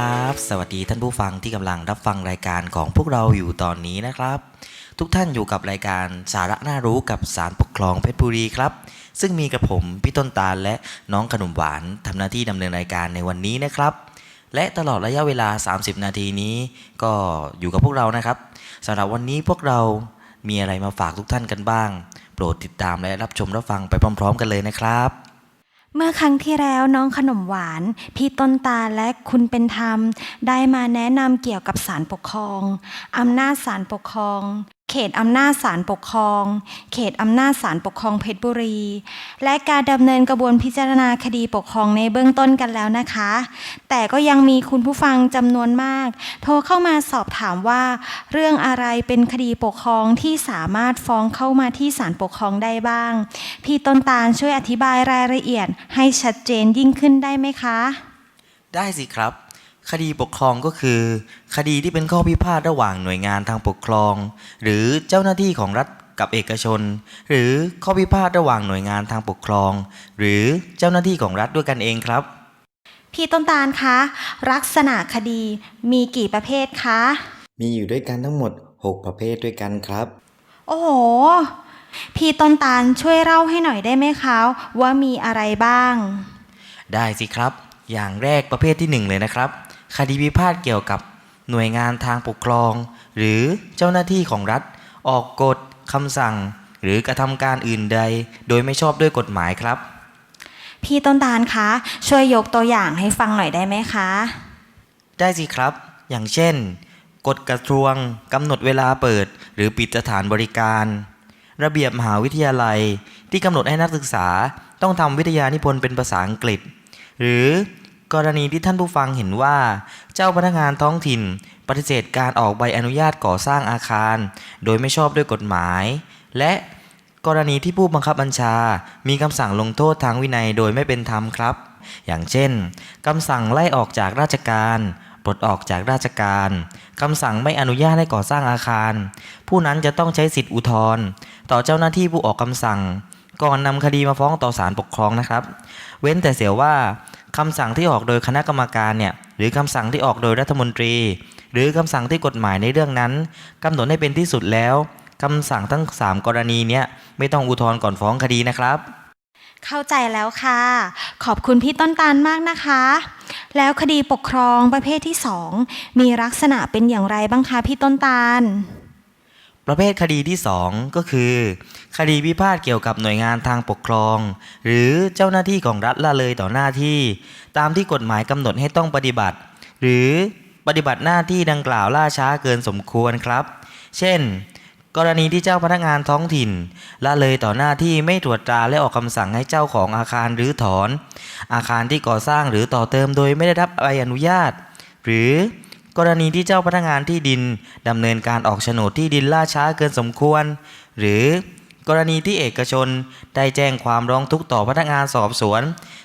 ครับ สวัสดีท่านผู้ฟังที่กำลังรับฟังรายการของพวกเราอยู่ตอนนี้นะครับ ทุกท่านอยู่กับรายการสาระน่ารู้กับสารปกครองเพชรบุรีครับ ซึ่งมีกับผมพี่ต้นตาลและน้องขนมหวานทำหน้าที่ดำเนินรายการในวันนี้นะครับ และตลอดระยะเวลา 30 นาทีนี้ ก็อยู่กับพวกเรานะครับสำหรับวันนี้พวกเรามีอะไรมาฝากทุกท่านกันบ้าง โปรดติดตามและรับชมรับฟังไปพร้อม ๆ กันเลยนะครับ เมื่อครั้งที่แล้วน้องขนมหวาน พี่ต้นตาและคุณเป็นธรรม ได้มาแนะนำเกี่ยวกับศาลปกครองอำนาจศาลปกครอง เขตอำนาจศาลปกครอง เขตอำนาจศาลปกครองเพชรบุรี และการดำเนินกระบวนพิจารณาคดีปกครองในเบื้องต้นกันแล้วนะคะ แต่ก็ยังมีคุณผู้ฟังจำนวนมาก โทรเข้ามาสอบถามว่า เรื่องอะไรเป็นคดีปกครองที่สามารถฟ้องเข้ามาที่ศาลปกครองได้บ้าง พี่ต้นตาลช่วยอธิบายรายละเอียดให้ชัดเจนยิ่งขึ้นได้ไหมคะ ได้สิครับ คดีปกครองก็คือ คดีที่เป็นข้อพิพาทระหว่างหน่วยงานทางปกครอง หรือเจ้าหน้าที่ของรัฐกับเอกชน หรือข้อพิพาทระหว่างหน่วยงานทางปกครอง หรือเจ้าหน้าที่ของรัฐด้วยกันเองครับ พี่ต้นตาลคะลักษณะคดีมีกี่ประเภทคะ มีอยู่ด้วยกันทั้งหมด 6 ประเภทด้วยกันครับ โอ้โห พี่ต้นตาลช่วยเล่าให้หน่อยได้ไหมคะ ว่ามีอะไรบ้าง ได้สิครับ อย่างแรกประเภทที่หนึ่งเลยนะครับ คดีพิพาทเกี่ยวกับหน่วยงานทางปกครอง หรือเจ้าหน้าที่ของรัฐ ออกกฎคำสั่ง หรือกระทำการอื่นใด โดยไม่ชอบด้วยกฎหมายครับ พี่ต้นตาลคะช่วยยกตัวอย่างให้ฟังหน่อยได้ไหมคะ ได้สิครับ อย่างเช่น กฎกระทรวงกำหนดเวลาเปิด หรือปิดสถานบริการ ระเบียบมหาวิทยาลัยที่กำหนดให้นักศึกษาต้องทำวิทยานิพนธ์เป็นภาษาอังกฤษ หรือ กรณีที่ท่านผู้ฟังเห็นว่า เจ้าพนักงานท้องถิ่น ปฏิเสธการออกใบอนุญาตก่อสร้างอาคาร โดยไม่ชอบด้วยกฎหมาย และกรณีที่ผู้บังคับบัญชา มีคำสั่งลงโทษทางวินัยโดยไม่เป็นธรรมครับ อย่างเช่นคำสั่งไล่ออกจากราชการปลดออกจากราชการคำสั่งไม่อนุญาตให้ก่อสร้างอาคาร ผู้นั้นจะต้องใช้สิทธิอุทธรณ์ต่อเจ้าหน้าที่ผู้ออกคำสั่ง ก่อนนำคดีมาฟ้องต่อศาลปกครองนะครับ เว้นแต่เสียว่าคำสั่งที่ออกโดยคณะกรรมการเนี่ยหรือคำสั่งที่ออกโดยรัฐมนตรี หรือคำสั่งที่กฎหมายในเรื่องนั้นกำหนดให้เป็นที่สุดแล้วคำสั่งทั้ง 3 กรณีเนี้ยไม่ต้องอุทธรณ์ก่อนฟ้องคดีนะครับ เข้าใจแล้วค่ะ ขอบคุณพี่ต้นตาลมากนะคะ แล้วคดีปกครองประเภทที่สองมีลักษณะเป็นอย่างไรบ้างคะพี่ต้นตาล ประเภทคดีที่ 2 ก็คือ คดีพิพาทเกี่ยวกับหน่วยงานทางปกครอง หรือเจ้าหน้าที่ของรัฐละเลยต่อหน้าที่ ตามที่กฎหมายกำหนดให้ต้องปฏิบัติ หรือปฏิบัติหน้าที่ดังกล่าวล่าช้าเกินสมควรครับ เช่น กรณีที่เจ้าพนักงานท้องถิ่นละเลยต่อหน้าที่ไม่ตรวจตราและออกคำสั่งให้เจ้าของอาคารหรือถอน อาคารที่ก่อสร้างหรือต่อเติมโดยไม่ได้รับใบอนุญาต หรือ กรณีที่เจ้าพนักงานที่ดินดำเนินการออกโฉนดที่ดินล่าช้าเกินสมควร หรือกรณีที่เอกชนได้แจ้งความร้องทุกข์ต่อพนักงานสอบสวน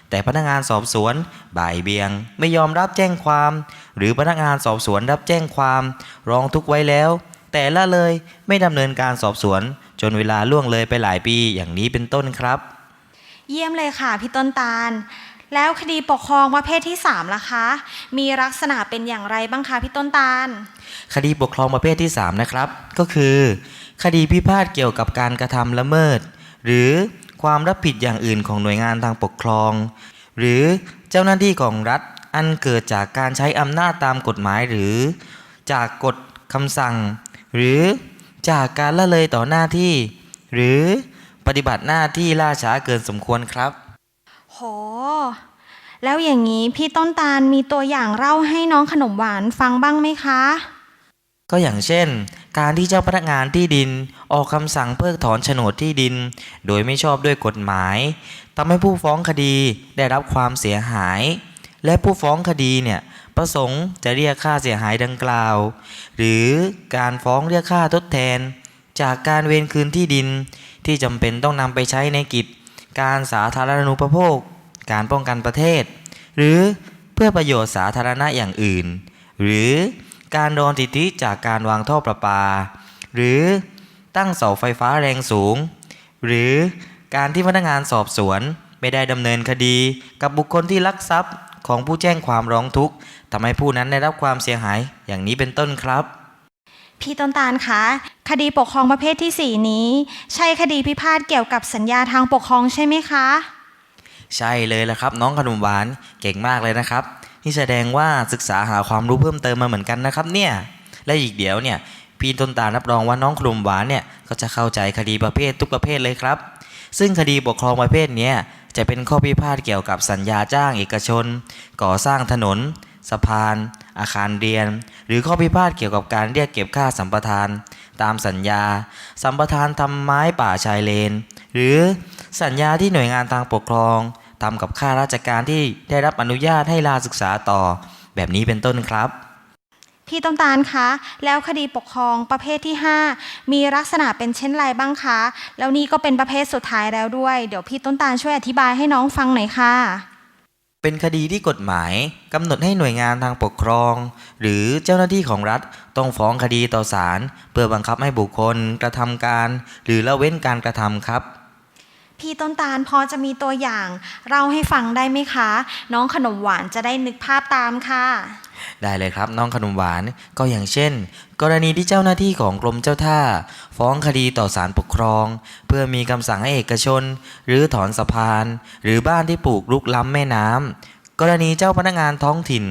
แต่พนักงานสอบสวน บ่ายเบียง ไม่ยอมรับแจ้งความ หรือพนักงานสอบสวนรับแจ้งความ ร้องทุกข์ไว้แล้ว แต่ละเลยไม่ดำเนินการสอบสวน จนเวลาล่วงเลยไปหลายปีอย่างนี้เป็นต้นครับ เยี่ยมเลยค่ะพี่ต้นตาล แล้วคดีปกครองประเภทที่3ล่ะคะ มีลักษณะเป็นอย่างไรบ้างคะพี่ต้นตาล คดีปกครองประเภทที่ 3 นะครับ ก็คือ คดีพิพาทเกี่ยวกับการกระทำละเมิด หรือความรับผิดอย่างอื่นของหน่วยงานทางปกครอง หรือเจ้าหน้าที่ของรัฐอันเกิดจากการใช้อำนาจตามกฎหมายหรือ จากกฎคำสั่ง หรือจากการละเลยต่อหน้าที่ หรือปฏิบัติหน้าที่ล่าช้าเกินสมควรครับ แล้วอย่างนี้พี่ต้นตาลมีตัวอย่างเล่าให้น้องขนมหวานฟังบ้างไหมคะ ก็อย่างเช่น การที่เจ้าพนักงานที่ดินออกคำสั่งเพิกถอนโฉนดที่ดิน โดยไม่ชอบด้วยกฎหมายทำให้ผู้ฟ้องคดีได้รับความเสียหาย และผู้ฟ้องคดีเนี่ยประสงค์จะเรียกค่าเสียหายดังกล่าว หรือการฟ้องเรียกค่าทดแทน จากการเวรคืนที่ดินที่จำเป็นต้องนำไปใช้ในกิจ การสาธารณูปโภค การป้องกันประเทศ หรือเพื่อประโยชน์สาธารณะอย่างอื่น หรือการโดนสิทธิจากการวางท่อประปา หรือตั้งเสาไฟฟ้าแรงสูง หรือการที่พนักงานสอบสวน ไม่ได้ดำเนินคดี กับบุคคลที่ลักทรัพย์ของผู้แจ้งความร้องทุกข์ทำให้ผู้นั้นได้รับความเสียหายอย่างนี้เป็นต้นครับ พี่ต้นตาลคะคดีปกครองประเภทที่ 4 นี้ ใช่คดีพิพาทเกี่ยวกับสัญญาทางปกครองใช่ไหมคะ ใช่เลยละครับ น้องขนมหวานเก่งมากเลยนะครับ นี่แสดงว่าศึกษาหาความรู้เพิ่มเติมมาเหมือนกันนะครับเนี่ยและอีกเดี๋ยวเนี่ยพี่ต้นตาลรับรองว่าน้องขนมหวานเนี่ยก็จะเข้าใจคดีประเภททุกประเภทเลยครับ ซึ่งคดีปกครองประเภทนี้จะเป็นข้อพิพาทเกี่ยวกับสัญญาจ้างเอกชน ก่อสร้างถนน สะพาน อาคารเรียน หรือข้อพิพาทเกี่ยวกับการเรียกเก็บค่าสัมปทาน ตามสัญญา สัมปทานทำไม้ป่าชายเลน หรือสัญญาที่หน่วยงานทางปกครอง ทำกับข้าราชการที่ได้รับอนุญาตให้ลาศึกษาต่อ แบบนี้เป็นต้นครับ พี่ต้นตาลคะ แล้วคดีปกครองประเภทที่ 5 มีลักษณะเป็นเช่นไรบ้างคะ แล้วนี่ก็เป็นประเภทสุดท้ายแล้วด้วย เดี๋ยวพี่ต้นตาลช่วยอธิบายให้น้องฟังหน่อยค่ะเป็นคดีที่กฎหมายกำหนดให้หน่วยงานทางปกครอง หรือเจ้าหน้าที่ของรัฐต้องฟ้องคดีต่อศาลเพื่อบังคับให้บุคคลกระทำการ หรือละเว้นการกระทำครับ พี่ต้นตาลพอจะมีตัวอย่างเล่าให้ฟังได้ไหมคะ น้องขนมหวานจะได้นึกภาพตามค่ะ ได้เลยครับน้องขนมหวานก็อย่างเช่น กรณีที่เจ้าหน้าที่ของกรมเจ้าท่า ฟ้องคดีต่อศาลปกครอง เพื่อมีคำสั่งให้เอกชน หรือถอนสะพาน หรือบ้านที่ปลูกลุกล้ำแม่น้ำกรณีเจ้าพนักงานท้องถิ่น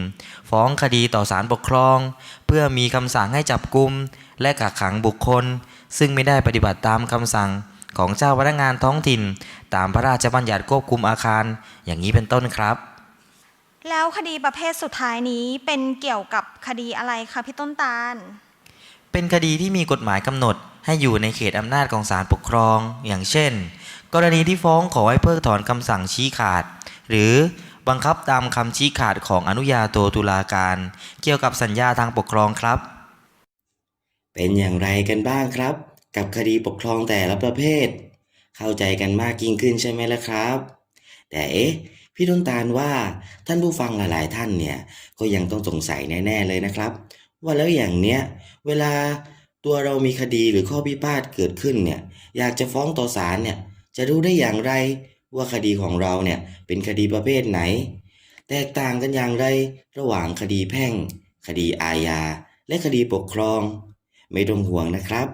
ฟ้องคดีต่อศาลปกครอง เพื่อมีคำสั่งให้จับกุม และกักขังบุคคล ซึ่งไม่ได้ปฏิบัติตามคำสั่ง ของเจ้าพนักงานท้องถิ่น ตามพระราชบัญญัติควบคุมอาคาร อย่างนี้เป็นต้นครับ แล้วคดีประเภทสุดท้ายนี้เป็นเกี่ยวกับคดีอะไรคะพี่ต้นตาล เป็นคดีที่มีกฎหมายกำหนดให้อยู่ในเขตอำนาจของศาลปกครอง อย่างเช่น กรณีที่ฟ้องขอให้เพิกถอนคำสั่งชี้ขาด หรือบังคับตามคำชี้ขาดของอนุญาโตตุลาการ เกี่ยวกับสัญญาทางปกครองครับ เป็นอย่างไรกันบ้างครับ กับคดีปกครองแต่ละประเภท เข้าใจกันมากยิ่งขึ้นใช่ไหมล่ะครับ แต่เอ๊ะพี่ต้นตาลว่าท่านผู้ฟังหลาย ๆ ท่านเนี่ยก็ยังต้องสงสัยแน่ ๆ เลยนะครับ ว่าแล้วอย่างเนี้ยเวลาตัวเรามีคดีหรือข้อพิพาทเกิดขึ้นเนี่ยอยากจะฟ้องต่อศาลเนี่ยจะรู้ได้อย่างไรว่าคดีของเราเนี่ยเป็นคดีประเภทไหน แตกต่างกันอย่างไรระหว่างคดีแพ่ง คดีอาญา และคดีปกครอง ไม่ต้องห่วงนะครับ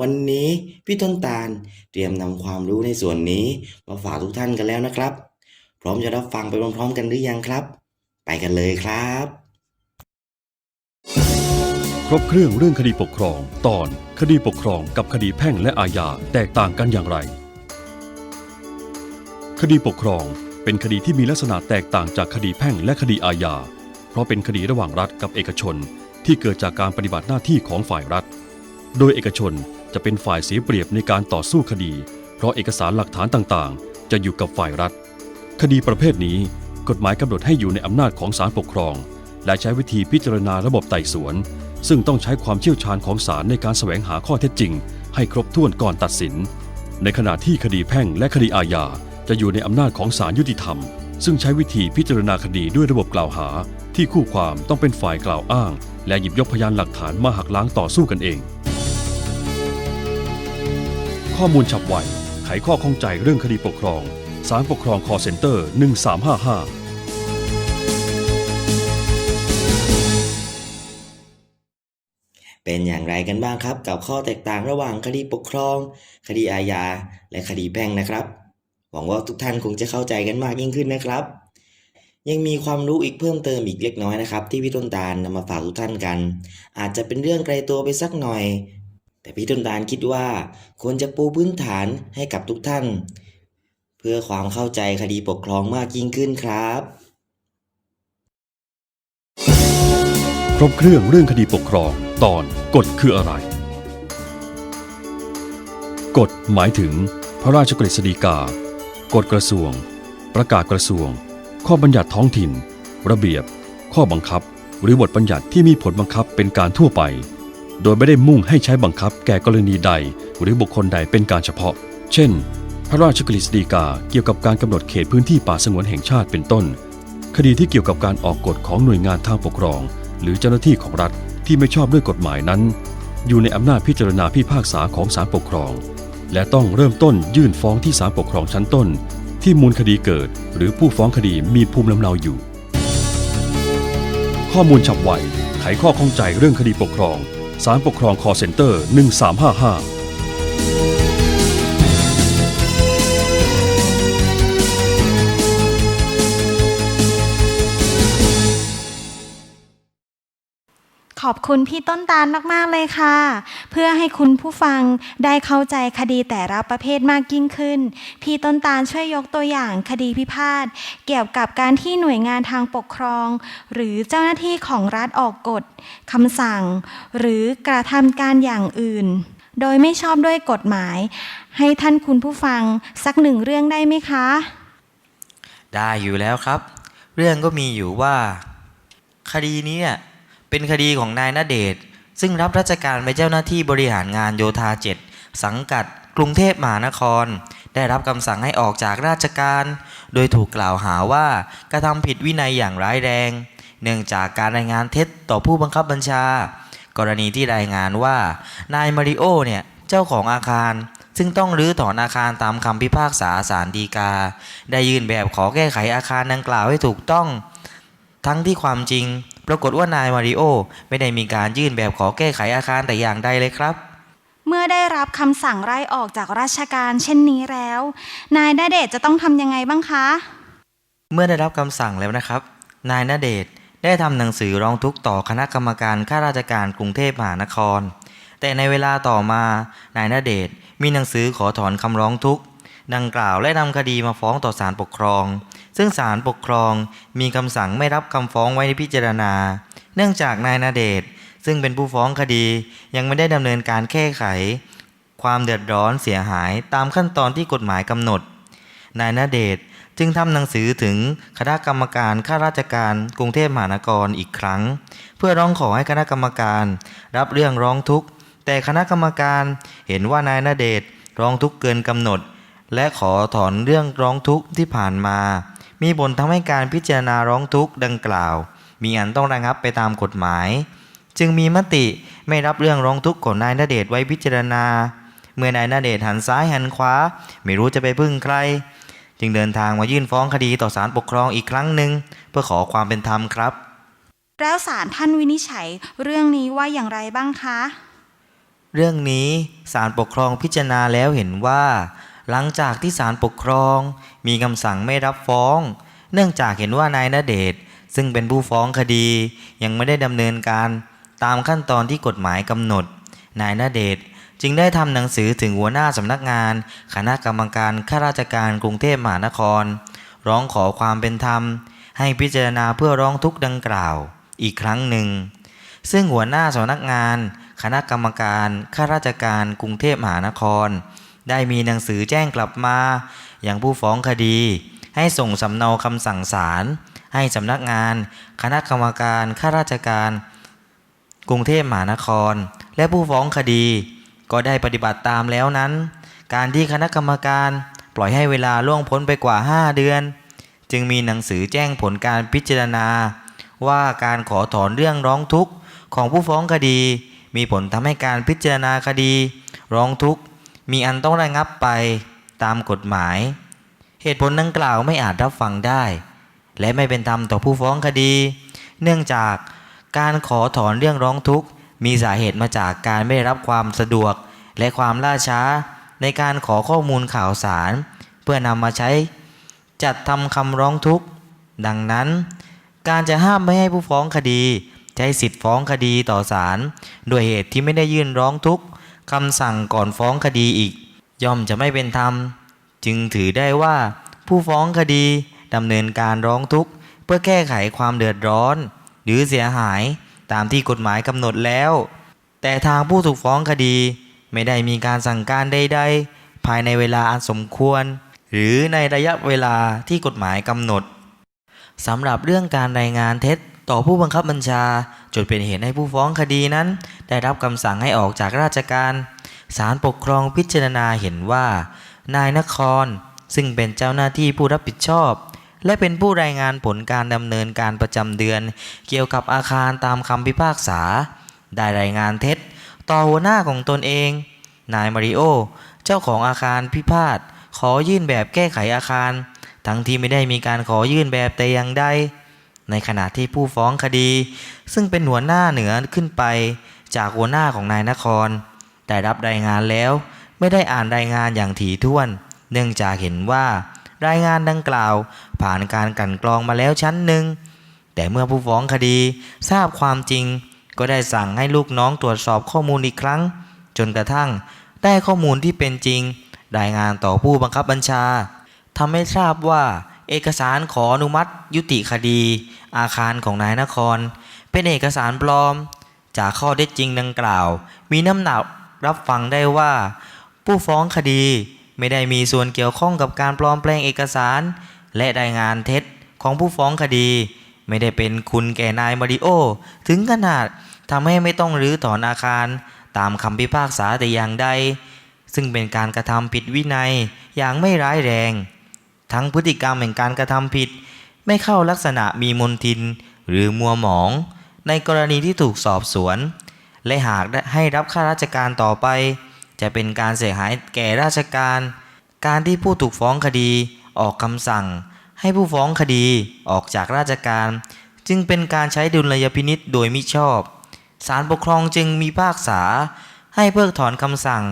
วันนี้พี่ต้นตาลเตรียมนำความรู้ในส่วนนี้มาฝากทุกท่านกันแล้วนะครับ พร้อมจะรับฟังไปพร้อมๆกันหรือยังครับ ไปกันเลยครับ ครบเครื่องเรื่องคดีปกครอง ตอนคดีปกครองกับคดีแพ่งและอาญาแตกต่างกันอย่างไร คดีปกครองเป็นคดีที่มีลักษณะแตกต่างจากคดีแพ่งและคดีอาญา เพราะเป็นคดีระหว่างรัฐกับเอกชนที่เกิดจากการปฏิบัติหน้าที่ของฝ่ายรัฐ โดยเอกชน จะเป็นฝ่ายเสียเปรียบในการต่อสู้คดี เพราะเอกสารหลักฐานต่างๆ จะอยู่กับฝ่ายรัฐ คดีประเภทนี้กฎหมายกำหนดให้อยู่ในอำนาจของศาลปกครอง และใช้วิธีพิจารณาระบบไต่สวน ซึ่งต้องใช้ความเชี่ยวชาญของศาลในการแสวงหาข้อเท็จจริง ให้ครบถ้วนก่อนตัดสิน ในขณะที่คดีแพ่งและคดีอาญาจะอยู่ในอำนาจของศาลยุติธรรม ซึ่งใช้วิธีพิจารณาคดีด้วยระบบกล่าวหา ที่คู่ความต้องเป็นฝ่ายกล่าวอ้าง และหยิบยกพยานหลักฐานมาหักล้างต่อสู้กันเอง ข้อมูลฉับไว ไขข้อข้องใจเรื่องคดีปกครองศาลปกครองคอเซ็นเตอร์ 1355เป็นอย่างไรกันบ้างครับ กับข้อแตกต่างระหว่างคดีปกครอง คดีอาญา และคดีแพ่งนะครับ หวังว่าทุกท่านคงจะเข้าใจกันมากยิ่งขึ้นนะครับ ยังมีความรู้อีกเพิ่มเติมอีกเล็กน้อยนะครับ ที่พี่ต้นตาลนำมาฝากทุกท่านกัน อาจจะเป็นเรื่องไกลตัวไปสักหน่อย แต่พี่ต้นตาลคิดว่าควรจะปูพื้นฐานให้กับทุกท่าน เพื่อความเข้าใจคดีปกครองมากยิ่งขึ้นครับ ครบเครื่องเรื่องคดีปกครองตอนกฎคืออะไร กฎหมายถึง พระราชกฤษฎีกา กฎกระทรวง ประกาศกระทรวง ข้อบัญญัติท้องถิ่น ระเบียบ ข้อบังคับ หรือบทบัญญัติที่มีผลบังคับเป็นการทั่วไป โดยไม่ได้มุ่งให้ใช้บังคับแก่กรณีใดหรือบุคคลใดเป็นการเฉพาะ เช่น พระราชกฤษฎีกาเกี่ยวกับการกำหนดเขตพื้นที่ป่าสงวนแห่งชาติเป็นต้น คดีที่เกี่ยวกับการออกกฎของหน่วยงานทางปกครอง หรือเจ้าหน้าที่ของรัฐที่ไม่ชอบด้วยกฎหมายนั้น อยู่ในอำนาจพิจารณาพิพากษาของศาลปกครอง และต้องเริ่มต้นยื่นฟ้องที่ศาลปกครองชั้นต้น ที่มูลคดีเกิด หรือผู้ฟ้องคดีมีภูมิลำเนาอยู่ ข้อมูลฉับไวไขข้อข้องใจเรื่องคดีปกครอง สารปกครองคอเซ็นเตอร์ 1355 ขอบคุณพี่ต้นตาลมาก ๆ เลยค่ะ เพื่อให้คุณผู้ฟังได้เข้าใจคดีแต่ละประเภทมากยิ่งขึ้น พี่ต้นตาลช่วยยกตัวอย่างคดีพิพาทเกี่ยวกับการที่หน่วยงานทางปกครอง หรือเจ้าหน้าที่ของรัฐออกกฎคำสั่ง หรือกระทำการอย่างอื่น โดยไม่ชอบด้วยกฎหมาย ให้ท่านคุณผู้ฟังสักหนึ่งเรื่องได้ไหมคะ ได้อยู่แล้วครับ เรื่องก็มีอยู่ว่า คดีนี้ เป็นคดีของนายณเดชซึ่งรับราชการเป็นเจ้าหน้าที่บริหารงานโยธาเจ็ดสังกัดกรุงเทพมหานคร ได้รับคำสั่งให้ออกจากราชการ โดยถูกกล่าวหาว่ากระทำผิดวินัยอย่างร้ายแรง เนื่องจากการรายงานเท็จต่อผู้บังคับบัญชา กรณีที่รายงานว่านายมาริโอเนี่ยเจ้าของอาคาร ซึ่งต้องรื้อถอนอาคารตามคำพิพากษาศาลฎีกา ได้ยื่นแบบขอแก้ไขอาคารดังกล่าวให้ถูกต้อง ทั้งที่ความจริง ปรากฏว่านายมาริโอไม่ได้มีการยื่นแบบขอแก้ไขอาคารแต่อย่างใดเลยครับ เมื่อได้รับคำสั่งไล่ออกจากราชการเช่นนี้แล้ว นายณเดชน์จะต้องทำยังไงบ้างคะ เมื่อได้รับคำสั่งแล้วนะครับ นายณเดชน์ได้ทำหนังสือร้องทุกข์ต่อคณะกรรมการข้าราชการกรุงเทพมหานคร แต่ในเวลาต่อมานายณเดชน์มีหนังสือขอถอนคำร้องทุกข์ดังกล่าวและนำคดีมาฟ้องต่อศาลปกครอง ซึ่งศาลปกครองมีคำสั่งไม่รับคำฟ้องไว้ในพิจารณา เนื่องจากนายณเดชซึ่งเป็นผู้ฟ้องคดียังไม่ได้ดำเนินการแก้ไข ความเดือดร้อนเสียหายตามขั้นตอนที่กฎหมายกำหนด นายณเดชจึงทำหนังสือถึงคณะกรรมการข้าราชการกรุงเทพมหานครอีกครั้ง เพื่อร้องขอให้คณะกรรมการ รับเรื่องร้องทุกข์ แต่คณะกรรมการเห็นว่านายณเดชร้องทุกข์เกินกำหนด และขอถอนเรื่องร้องทุกข์ที่ผ่านมา มีผลทำให้การพิจารณาร้องทุกข์ดังกล่าว มีอันต้องระงับไปตามกฎหมาย จึงมีมติไม่รับเรื่องร้องทุกข์ของนายณเดชน์ไว้พิจารณา เมื่อนายณเดชน์หันซ้ายหันขวา ไม่รู้จะไปพึ่งใคร จึงเดินทางมายื่นฟ้องคดีต่อศาลปกครองอีกครั้งหนึ่งเพื่อขอความเป็นธรรมครับ แล้วศาลท่านวินิจฉัยเรื่องนี้ว่าอย่างไรบ้างคะ เรื่องนี้ศาลปกครองพิจารณาแล้วเห็นว่า หลังจากที่ศาลปกครอง มีคำสั่งไม่รับฟ้อง เนื่องจากเห็นว่านายณเดชซึ่งเป็นผู้ฟ้องคดี ยังไม่ได้ดำเนินการตามขั้นตอนที่กฎหมายกำหนด นายณเดชจึงได้ทำหนังสือถึงหัวหน้าสำนักงาน คณะกรรมการข้าราชการกรุงเทพมหานคร ร้องขอความเป็นธรรม ให้พิจารณาเพื่อร้องทุกข์ดังกล่าว อีกครั้งหนึ่ง ซึ่งหัวหน้าสำนักงาน คณะกรรมการข้าราชการกรุงเทพมหานคร ได้มีหนังสือแจ้งกลับมา อย่างผู้ฟ้องคดี ให้ส่งสำเนาคำสั่งศาลให้สำนักงาน คณะกรรมการข้าราชการ กรุงเทพมหานคร และผู้ฟ้องคดี ก็ได้ปฏิบัติตามแล้วนั้น การที่คณะกรรมการปล่อยให้เวลาล่วงพ้นไปกว่า 5 เดือน จึงมีหนังสือแจ้งผลการพิจารณา ว่าการขอถอนเรื่องร้องทุกข์ของผู้ฟ้องคดี มีผลทำให้การพิจารณาคดี ร้องทุกข์ มีอันต้องระงับไปตามกฎหมาย เหตุผลดังกล่าวไม่อาจรับฟังได้ และไม่เป็นธรรมต่อผู้ฟ้องคดี เนื่องจากการขอถอนเรื่องร้องทุกข์ มีสาเหตุมาจากการไม่ได้รับความสะดวก และความล่าช้า ในการขอข้อมูลข่าวสาร เพื่อนำมาใช้ จัดทำคำร้องทุกข์ ดังนั้น การจะห้ามไม่ให้ผู้ฟ้องคดี ใช้สิทธิ์ฟ้องคดีต่อศาลด้วยเหตุที่ไม่ได้ยื่นร้องทุกข์ คำสั่งก่อนฟ้องคดีอีก ย่อมจะไม่เป็นธรรม จึงถือได้ว่า ผู้ฟ้องคดีดำเนินการร้องทุกข์ เพื่อแก้ไขความเดือดร้อน หรือเสียหายตามที่กฎหมายกำหนดแล้ว แต่ทางผู้ถูกฟ้องคดีไม่ได้มีการสั่งการใดๆภายในเวลาอันสมควร หรือในระยะเวลาที่กฎหมายกำหนดสำหรับเรื่องการรายงานเท็จ ต่อผู้บังคับบัญชา จนเป็นเหตุให้ผู้ฟ้องคดีนั้น ได้รับคำสั่งให้ออกจากราชการศาลปกครองพิจารณาเห็นว่า นายนคร ซึ่งเป็นเจ้าหน้าที่ผู้รับผิดชอบ และเป็นผู้รายงานผลการดำเนินการประจำเดือน เกี่ยวกับอาคารตามคำพิพากษา ได้รายงานเท็จ ต่อหัวหน้าของตนเอง นายมาริโอ เจ้าของอาคารพิพาทขอยื่นแบบแก้ไขอาคาร ทั้งที่ไม่ได้มีการขอยื่นแบบแต่อย่างใด ในขณะที่ผู้ฟ้องคดี ซึ่งเป็นหัวหน้าเหนือขึ้นไปจากหัวหน้าของนายนครได้รับรายงานแล้วไม่ได้อ่านรายงานอย่างถี่ถ้วน เนื่องจากเห็นว่า รายงานดังกล่าว ผ่านการกลั่นกรองมาแล้วชั้นหนึ่งแต่เมื่อผู้ฟ้องคดีทราบความจริง ก็ได้สั่งให้ลูกน้องตรวจสอบข้อมูลอีกครั้ง จนกระทั่งได้ข้อมูลที่เป็นจริง รายงานต่อผู้บังคับบัญชาทำให้ทราบว่า เอกสารขออนุมัติยุติคดี อาคารของนายนคร เป็นเอกสารปลอม จากข้อเท็จจริงดังกล่าว มีน้ำหนักรับฟังได้ว่า ผู้ฟ้องคดีไม่ได้มีส่วนเกี่ยวข้องกับการปลอมแปลงเอกสาร และรายงานเท็จของผู้ฟ้องคดี ไม่ได้เป็นคุณแก่นายมาริโอ ถึงขนาดทำให้ไม่ต้องรื้อถอนอาคาร ตามคำพิพากษาแต่อย่างใด ซึ่งเป็นการกระทำผิดวินัยอย่างไม่ร้ายแรง ทั้งพฤติกรรมแห่งการกระทำผิด ไม่เข้าลักษณะมีมนทิน หรือมัวหมอง ในกรณีที่ถูกสอบสวน และหากให้รับข้าราชการต่อไป จะเป็นการเสียหายแก่ราชการ การที่ผู้ถูกฟ้องคดีออกคำสั่ง ให้ผู้ฟ้องคดีออกจากราชการ จึงเป็นการใช้ดุลยพินิษโดยมิชอบศาลปกครองจึงมีภาคษา ให้เพิกถอนคำสั่ง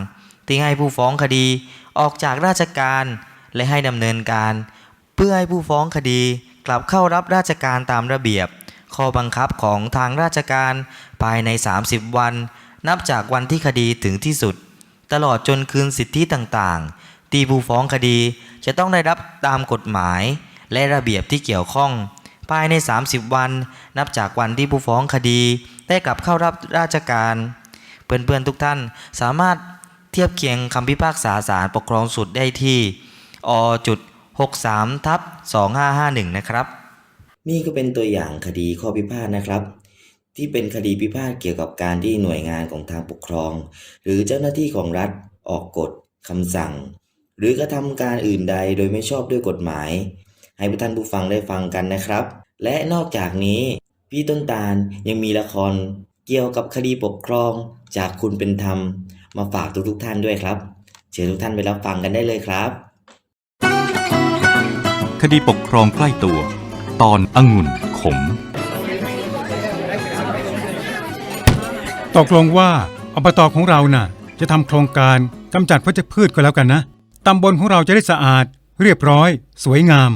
ที่ให้ผู้ฟ้องคดีออกจากราชการ และให้ดำเนินการ เพื่อให้ผู้ฟ้องคดี กลับเข้ารับราชการตามระเบียบ ข้อบังคับของทางราชการภายใน 30 วัน นับจากวันที่คดีถึงที่สุด ตลอดจนคืนสิทธิต่างๆ ที่ผู้ฟ้องคดีจะต้องได้รับตามกฎหมาย และระเบียบที่เกี่ยวข้อง ภายใน 30 วัน นับจากวันที่ผู้ฟ้องคดีได้กลับเข้ารับราชการ เพื่อนๆทุกท่านสามารถเทียบเคียงคำพิพากษาศาลปกครองสุดได้ที่อจุด 63ทับ2551 นะครับ นี่ก็เป็นตัวอย่างคดีข้อพิพาทนะครับ ที่เป็นคดีพิพาทเกี่ยวกับการที่หน่วยงานของทางปกครอง หรือเจ้าหน้าที่ของรัฐออกกฎคำสั่ง หรือกระทำการอื่นใดโดยไม่ชอบด้วยกฎหมาย ให้ท่านผู้ฟังได้ฟังกันนะครับ และนอกจากนี้ พี่ต้นตาลยังมีละครเกี่ยวกับคดีปกครองจากคุณเป็นธรรม มาฝากทุกๆท่านด้วยครับ เชิญทุกท่านไปรับฟังกันได้เลยครับ คดีปกครองใกล้ตัว ตอนองุ่นขม ตกลงว่าอบตของเราน่ะ จะทำโครงการกำจัดวัชพืชก็แล้วกันนะตำบลของเราจะได้สะอาด เรียบร้อย สวยงาม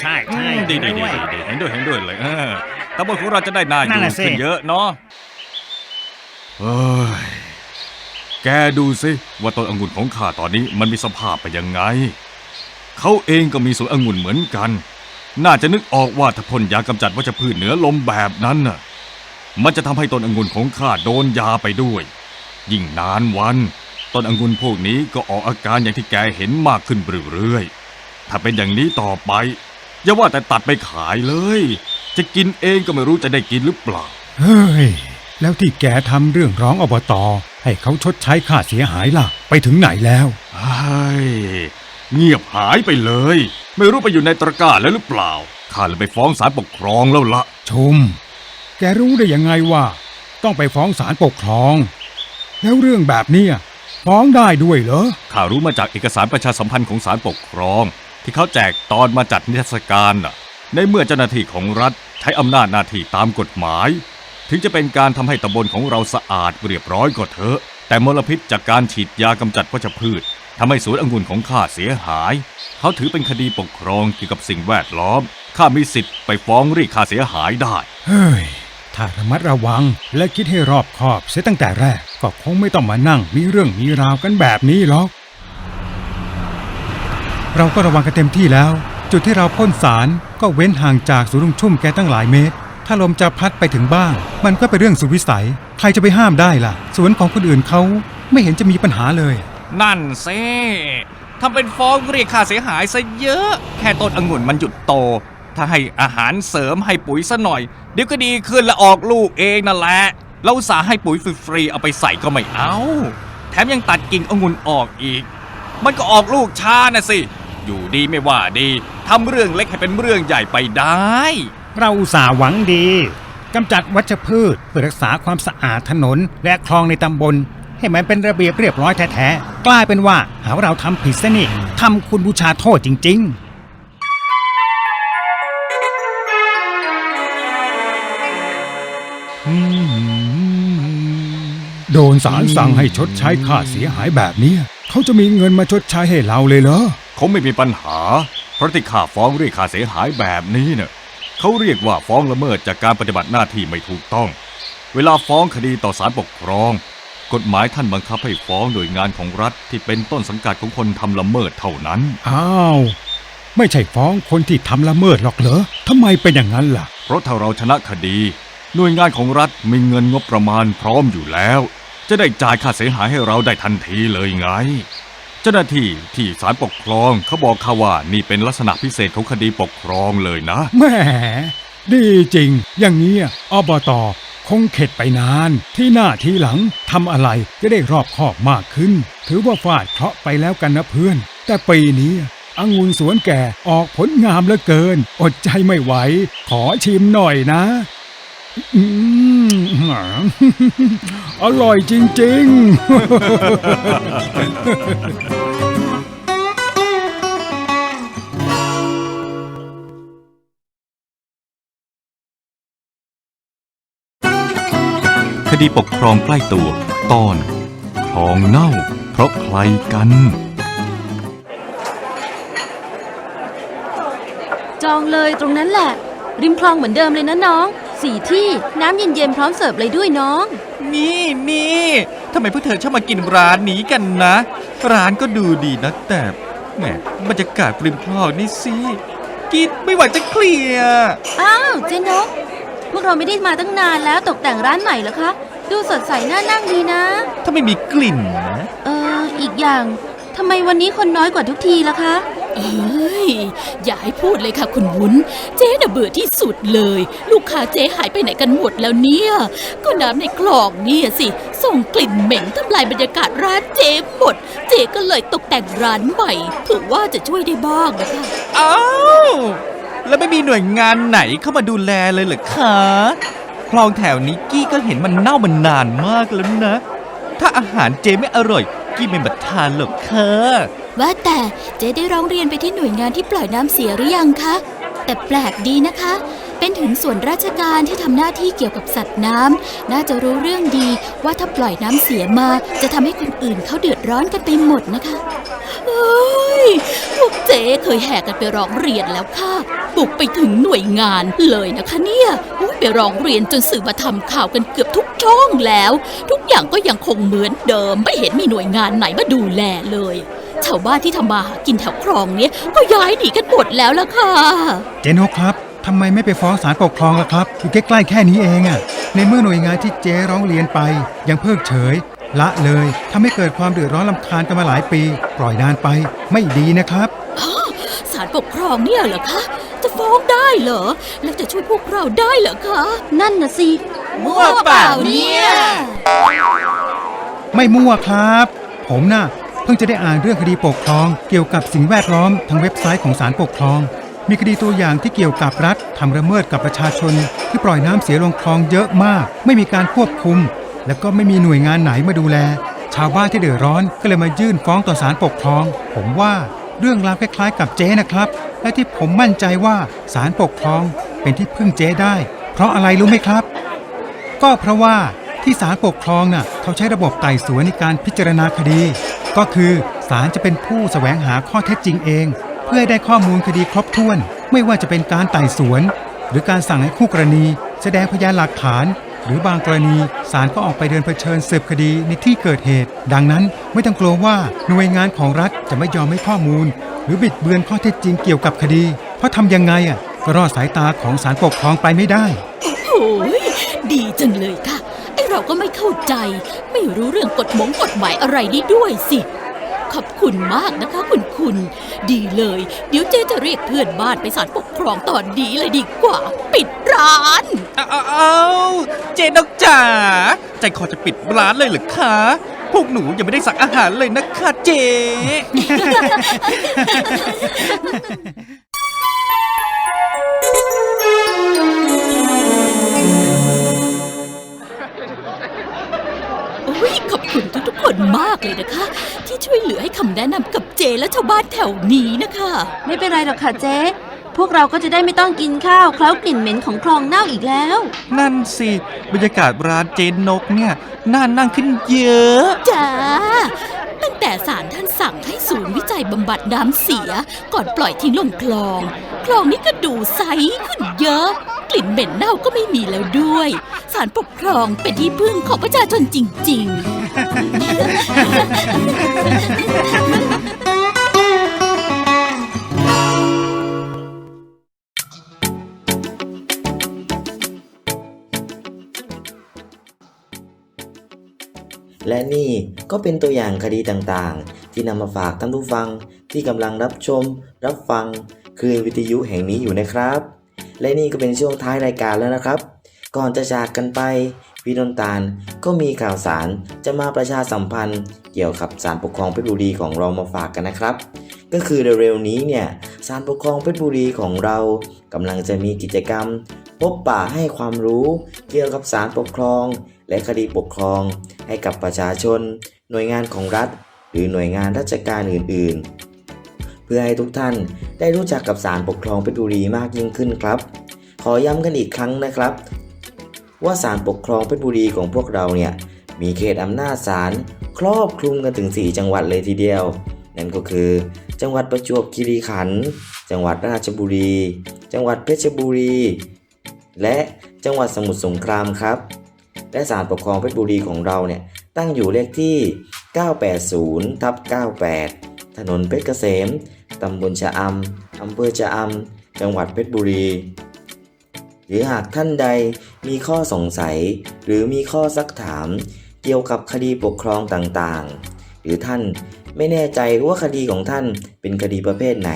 ใช่ใช่ดีดีดีด้วยดีเห็นด้วยเห็นด้วยเลยเออตำบลของเราจะได้น่าอนั่ยู่นน่ะสิ ขึ้นเยอะเนาะเฮ้ยแกดูสิว่าต้นองุ่นของข้าตอนนี้มันมีสภาพเป็นยังไง เขาเองก็มีสวนองุ่นเหมือนกัน น่าจะนึกออกว่าถ้าพ่นยากำจัดวัชพืชเหนือลมแบบนั้นน่ะ มันจะทำให้ต้นองุ่นของข้าโดนยาไปด้วย ยิ่งนานวัน ต้นองุ่นพวกนี้ก็ออกอาการอย่างที่แกเห็นมากขึ้นเรื่อยๆ ถ้าเป็นอย่างนี้ต่อไป อย่าว่าแต่ตัดไปขายเลย จะกินเองก็ไม่รู้จะได้กินหรือเปล่า เฮ้ย แล้วที่แกทำเรื่องร้องอบต ให้เขาชดใช้ค่าเสียหายล่ะ ไปถึงไหนแล้ว เฮ้ย เงียบหายไปเลย ไม่รู้ไปอยู่ในตะกร้าแล้วหรือเปล่า ข้าเลยไปฟ้องศาลปกครองแล้วละชม แกรู้ได้ยังไงว่า ต้องไปฟ้องศาลปกครอง แล้วเรื่องแบบเนี้ยฟ้องได้ด้วยเหรอ ข้ารู้มาจากเอกสารประชาสัมพันธ์ของศาลปกครอง ที่เขาแจกตอนมาจัดนิทรรศการน่ะ ในเมื่อเจ้าหน้าที่ของรัฐใช้อำนาจหน้าที่ตามกฎหมาย ถึงจะเป็นการทำให้ตำบลของเราสะอาดเรียบร้อยก็เถอะ แต่มลพิษจากการฉีดยากำจัดวัชพืช ทำให้สวนองุ่นของข้าเสียหาย เขาถือเป็นคดีปกครองเกี่ยวกับสิ่งแวดล้อม ข้ามีสิทธิ์ไปฟ้องเรียกค่าเสียหายได้ เฮ้ย ถ้าระมัดระวังและคิดให้รอบคอบเสียตั้งแต่แรก ก็คงไม่ต้องมานั่งมีเรื่องมีราวกันแบบนี้หรอก เราก็ระวังกันเต็มที่แล้ว จุดที่เราพ่นสารก็เว้นห่างจากศูนย์รุ่มชุ่มแกตั้งหลายเมตร ถ้าลมจะพัดไปถึงบ้านมันก็เป็นเรื่องสุดวิสัย ใครจะไปห้ามได้ล่ะ สวนของคนอื่นเขาไม่เห็นจะมีปัญหาเลย นั่นสิทำเป็นฟ้องเรียกค่าเสียหายซะเยอะ แค่ต้นองุ่นมันหยุดโต ถ้าให้อาหารเสริมให้ปุ๋ยซะหน่อย เดี๋ยวก็ดีขึ้นและออกลูกเองนั่นแหละเราสาให้ปุ๋ยฟรีๆเอาไปใส่ก็ไม่เอา แถมยังตัดกิ่งองุ่นออกอีก มันก็ออกลูกช้านะสิ อยู่ดีไม่ว่าดีทำเรื่องเล็กให้เป็นเรื่องใหญ่ไปได้ เราอุตส่าห์หวังดีกำจัดวัชพืชเพื่อรักษาความสะอาดถนนและคลองในตำบล ให้มันเป็นระเบียบเรียบร้อยแท้ๆ กลายเป็นว่าหาเราทำผิดซะนี่ทำคุณบูชาโทษจริง ๆโดนศาลสั่งให้ชดใช้ค่าเสียหายแบบนี้ เขาจะมีเงินมาชดใช้ให้เราเลยเหรอเขาไม่มีปัญหา เพราะที่ข้าฟ้องเรียกค่าเสียหายแบบนี้เนี่ยเขาเรียกว่าฟ้องละเมิดจากการปฏิบัติหน้าที่ไม่ถูกต้อง เวลาฟ้องคดีต่อศาลปกครอง กฎหมายท่านบังคับให้ฟ้องหน่วยงานของรัฐที่เป็นต้นสังกัดของคนทำละเมิดเท่านั้น อ้าว ไม่ใช่ฟ้องคนที่ทำละเมิดหรอกเหรอทำไมเป็นอย่างนั้นล่ะ เพราะถ้าเราชนะคดี หน่วยงานของรัฐมีเงินงบประมาณพร้อมอยู่แล้ว จะได้จ่ายค่าเสียหายให้เราได้ทันทีเลยไง เจ้าหน้าที่ที่ศาลปกครองเขาบอกข้าว่านี่เป็นลักษณะพิเศษของคดีปกครองเลยนะ แหมดีจริง อย่างนี้ยอบต คงเข็ดไปนาน ที่หน้าที่หลังทำอะไรจะได้รอบคอบมากขึ้น ถือว่าฟาดเคราะห์ไปแล้วกันนะเพื่อน แต่ปีนี้องุ่นสวนแก่ออกผลงามเหลือเกิน อดใจไม่ไหว ขอชิมหน่อยนะอืมอร่อยจริง ๆ ดีปกครองใกล้ตัว ตอนคลองเน่า เพราะใครกัน จองเลยตรงนั้นแหละ ริมคลองเหมือนเดิมเลยนะน้อง สี่ที่น้ำเย็นๆพร้อมเสิร์ฟเลยด้วยน้อง นี่นี่ทำไมพวกเธอชอบมากินร้านนี้กันนะ ร้านก็ดูดีนะแต่แหมบรรยากาศริมคลองนี่สิกินไม่ไหวจะเคลียร์อ้าวเจ๊นกพวกเราไม่ได้มาตั้งนานแล้วตกแต่งร้านใหม่เหรอคะ ดูสดใสน่านั่งดีนะ ถ้าไม่มีกลิ่นนะเออ อีกอย่างทำไมวันนี้คนน้อยกว่าทุกทีล่ะคะ เอ้ย อย่าให้พูดเลยค่ะคุณวุ้น เจ๊น่ะเบื่อที่สุดเลย ลูกค้าเจ๊หายไปไหนกันหมดแล้วเนี่ย ก็น้ำในคลองเนี่ยสิ ส่งกลิ่นเหม็นทำลายบรรยากาศร้านเจ๊หมด เจ๊ก็เลยตกแต่งร้านใหม่เผื่อว่าจะช่วยได้บ้างนะคะ อ้าว แล้วไม่มีหน่วยงานไหนเข้ามาดูแลเลยเหรอคะ คลองแถวนี้กี้ก็เห็นมันเน่ามานานมากแล้วนะ ถ้าอาหารเจไม่อร่อย กี้ไม่มาทานหรอกค่ะว่าแต่เจ๊ได้ร้องเรียนไปที่หน่วยงานที่ปล่อยน้ำเสียหรือยังคะ แต่แปลกดีนะคะ เป็นถึงส่วนราชการที่ทำหน้าที่เกี่ยวกับสัตว์น้ำน่าจะรู้เรื่องดีว่าถ้าปล่อยน้ำเสียมา จะทำให้คนอื่นเขาเดือดร้อนกันไปหมดนะคะเอ้ยพวกเจ๊เคยแหกกันไปร้องเรียนแล้วค่ะ บุกไปถึงหน่วยงานเลยนะคะเนี่ยอุ๊ยไปร้องเรียนจนสื่อมาทำข่าวกันเกือบทุกช่องแล้ว ทุกอย่างก็ยังคงเหมือนเดิม ไม่เห็นมีหน่วยงานไหนมาดูแลเลยชาวบ้านที่ทำมาหากินแถวคลองเนี้ยก็ย้ายหนีกันหมดแล้วล่ะค่ะ เจนกครับ ทำไมไม่ไปฟ้องศาลปกครองล่ะครับอยู่ใกล้ๆแค่นี้เองอะในเมื่อหน่วยงานที่เจ๊ร้องเรียนไป ยังเพิกเฉย ละเลยทำให้เกิดความเดือดร้อนลำคาญกันมาหลายปี ปล่อยนานไป ไม่ดีนะครับศาลปกครองเนี่ยเหรอคะ จะฟ้องได้เหรอ แล้วจะช่วยพวกเราได้เหรอคะนั่นน่ะสิ มั่วเปล่าเนี่ย ไม่มั่วครับ ผมน่ะเพิ่งจะได้อ่านเรื่องคดีปกครอง เกี่ยวกับสิ่งแวดล้อมทางเว็บไซต์ของศาลปกครอง มีคดีตัวอย่างที่เกี่ยวกับรัฐทำระเมิดกับประชาชน ที่ปล่อยน้ำเสียลงคลองเยอะมาก ไม่มีการควบคุม แล้วก็ไม่มีหน่วยงานไหนมาดูแล ชาวบ้านที่เดือดร้อนก็เลยมายื่นฟ้องต่อศาลปกครอง ผมว่าเรื่องราวคล้ายๆ กับเจ๊นะครับ และที่ผมมั่นใจว่าศาลปกครองเป็นที่พึ่งเจ๊ได้ เพราะอะไรรู้ไหมครับ ก็เพราะว่าที่ศาลปกครองน่ะเขาใช้ระบบไต่สวนในการพิจารณาคดี ก็คือศาลจะเป็นผู้แสวงหาข้อเท็จจริงเอง พื่อให้ได้ข้อมูลคดีครบถ้วน ไม่ว่าจะเป็นการไต่สวน หรือการสั่งให้คู่กรณี แสดงพยานหลักฐาน หรือบางกรณีศาลก็ออกไปเดินเผชิญสืบคดีในที่เกิดเหตุ ดังนั้นไม่ต้องกลัวว่าหน่วยงานของรัฐจะไม่ยอมให้ข้อมูล หรือบิดเบือนข้อเท็จจริงเกี่ยวกับคดี เพราะทำยังไงอะก็รอดสายตาของศาลปกครองไปไม่ได้โอ้ยดีจังเลยค่ะไอเราก็ไม่เข้าใจ ไม่รู้เรื่องกฎหมงกฎหมายอะไรนี่ด้วยสิ ขอบคุณมากนะคะคุณคุณ ดีเลย เดี๋ยวเจ๊จะเรียกเพื่อนบ้านไปศาลปกครองตอนนี้เลยดีกว่า ปิดร้านอ้าวอ้าวเจนกจ๋าใจคอจะปิดร้านเลยเหรอคะ พวกหนูยังไม่ได้สั่งอาหารเลยนะคะเจโอ้ยขอบคุณทุกๆคนมากเลยนะคะ ที่ช่วยเหลือให้คำแนะนำกับเจและชาวบ้านแถวนี้นะคะ ไม่เป็นไรหรอกค่ะเจ๊พพวกเราก็จะได้ไม่ต้องกินข้าวเคล้ากลิ่นเหม็นของคลองเน่าอีกแล้ว นั่นสิ บรรยากาศร้านเจนนกเนี่ย น่านั่งขึ้นเยอะ จ้า ตั้งแต่ศาลท่านสั่งให้ศูนย์วิจัยบำบัดน้ำเสีย ก่อนปล่อยทิ้งลงคลอง คลองนี้ก็ดูใสขึ้นเยอะ กลิ่นเหม็นเน่าก็ไม่มีแล้วด้วยศาลปกครองเป็นที่พึ่งของประชาชนจริง ๆ และนี่ก็เป็นตัวอย่างคดีต่างๆ ที่นำมาฝากท่านผู้ฟังที่กำลังรับชม รับฟัง คลื่นวิทยุแห่งนี้อยู่นะครับ และนี่ก็เป็นช่วงท้ายรายการแล้วนะครับ ก่อนจะจากกันไปพี่นนตาลก็มีข่าวสารจะมาประชาสัมพันธ์ เกี่ยวกับศาลปกครองเพชรบุรีของเรามาฝากกันนะครับ ก็คือเร็วๆนี้เนี่ยศาลปกครองเพชรบุรีของเรากำลังจะมีกิจกรรม พบปะให้ความรู้ เกี่ยวกับศาลปกครอง และคดีปกครอง ให้กับประชาชน หน่วยงานของรัฐ หรือหน่วยงานราชการอื่นๆ พื่อให้ทุกท่านได้รู้จักกับศาลปกครองเพชรบุรีมากยิ่งขึ้นครับ ขอย้ำกันอีกครั้งนะครับ ว่าศาลปกครองเพชรบุรีของพวกเราเนี่ยมีเขตอำนาจศาลครอบคลุมกันถึง 4 จังหวัดเลยทีเดียว นั่นก็คือ จังหวัดประจวบคีรีขันธ์จังหวัดราชบุรี จังหวัดเพชรบุรี และจังหวัดสมุทรสงครามครับ และศาลปกครองเพชรบุรีของเราเนี่ยตั้งอยู่เลขที่ 980ทับ98 ถนนเพชรเกษม ตำบลชะอำอำเภอชะอำจังหวัดเพชรบุรี หรือหากท่านใดมีข้อสงสัย หรือมีข้อซักถาม เกี่ยวกับคดีปกครองต่างๆ หรือท่านไม่แน่ใจว่าคดีของท่านเป็นคดีประเภทไหน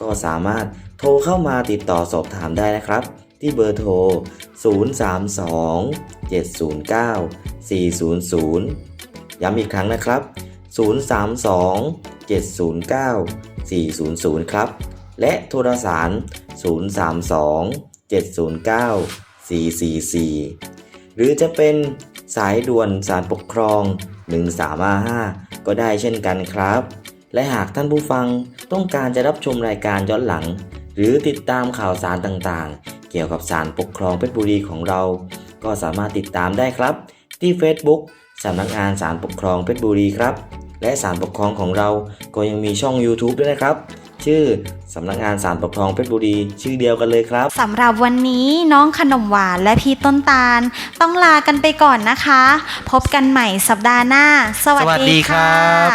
ก็สามารถโทรเข้ามาติดต่อสอบถามได้นะครับ ที่เบอร์โทร 032 709 400 ย้ำอีกครั้งนะครับ 032 709 400 ครับ และโทรสาร 032 709 444 หรือจะเป็นสายด่วนสารปกครอง 1355 ก็ได้เช่นกันครับ และหากท่านผู้ฟังต้องการจะรับชมรายการย้อนหลัง หรือติดตามข่าวสารต่างๆ เกี่ยวกับสารปกครองเพชรบุรีของเรา ก็สามารถติดตามได้ครับ ที่ Facebook สำนักงานสารปกครองเพชรบุรีครับ และสารปกครองของเราก็ยังมีช่อง YouTube ด้วยนะครับ ชื่อสำนักงานสารปกครองเพชรบุรี ชื่อเดียวกันเลยครับ สำหรับวันนี้น้องขนมหวานและพี่ต้นตาล ต้องลากันไปก่อนนะคะ พบกันใหม่สัปดาห์หน้า สวัสสวัสดีดีครั ค่ะบ